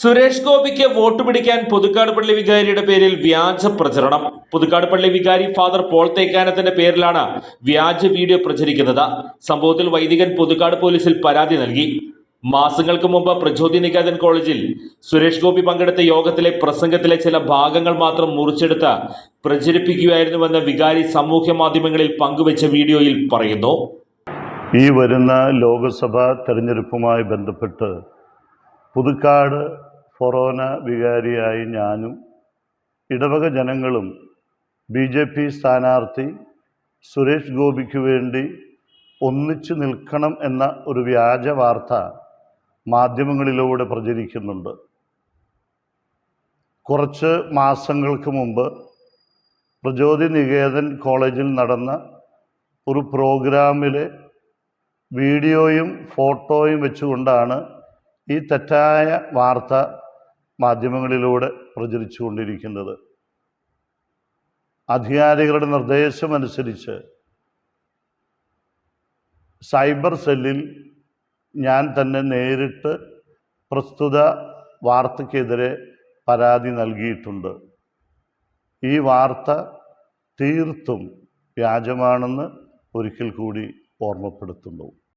സുരേഷ് ഗോപിക്ക് വോട്ട് പിടിക്കാൻ പുതുക്കാട് പള്ളി വികാരിയുടെ പേരിൽ വ്യാജ പ്രചരണം. പുതുക്കാട് പള്ളി വികാരി ഫാദർ പോൾ തേക്കാനത്തിന്റെ പേരിലാണ് വ്യാജ വീഡിയോ പ്രചരിക്കുന്നത്. സംഭവത്തിൽ വൈദികൻ പുതുക്കാട് പോലീസിൽ പരാതി നൽകി. മാസങ്ങൾക്ക് മുമ്പ് പ്രചോദി നികേതൻ കോളേജിൽ സുരേഷ് ഗോപി പങ്കെടുത്ത യോഗത്തിലെ പ്രസംഗത്തിലെ ചില ഭാഗങ്ങൾ മാത്രം മുറിച്ചെടുത്ത് പ്രചരിപ്പിക്കുകയായിരുന്നുവെന്ന് വികാരി സാമൂഹ്യ മാധ്യമങ്ങളിൽ പങ്കുവച്ച വീഡിയോയിൽ പറയുന്നു. ഈ വരുന്ന ലോക്സഭാ തെരഞ്ഞെടുപ്പുമായി ബന്ധപ്പെട്ട് പുതുക്കാട് ഫൊറോന വികാരിയായി ഞാനും ഇടവക ജനങ്ങളും ബി ജെ പി സ്ഥാനാർത്ഥി സുരേഷ് ഗോപിക്ക് വേണ്ടി ഒന്നിച്ചു നിൽക്കണം എന്ന ഒരു വ്യാജ വാർത്ത മാധ്യമങ്ങളിലൂടെ പ്രചരിക്കുന്നുണ്ട്. കുറച്ച് മാസങ്ങൾക്ക് മുമ്പ് പ്രചോദി നികേതൻ കോളേജിൽ നടന്ന ഒരു പ്രോഗ്രാമിലെ വീഡിയോയും ഫോട്ടോയും വെച്ചുകൊണ്ടാണ് ഈ തെറ്റായ വാർത്ത മാധ്യമങ്ങളിലൂടെ പ്രചരിച്ചു കൊണ്ടിരിക്കുന്നത് അധികാരികളുടെ നിർദ്ദേശമനുസരിച്ച് സൈബർ സെല്ലിൽ ഞാൻ തന്നെ നേരിട്ട് പ്രസ്തുത വാർത്തയ്ക്കെതിരെ പരാതി നൽകിയിട്ടുണ്ട്. ഈ വാർത്ത തീർത്തും വ്യാജമാണെന്ന് ഒരിക്കൽ കൂടി ഓർമ്മപ്പെടുത്തുന്നു.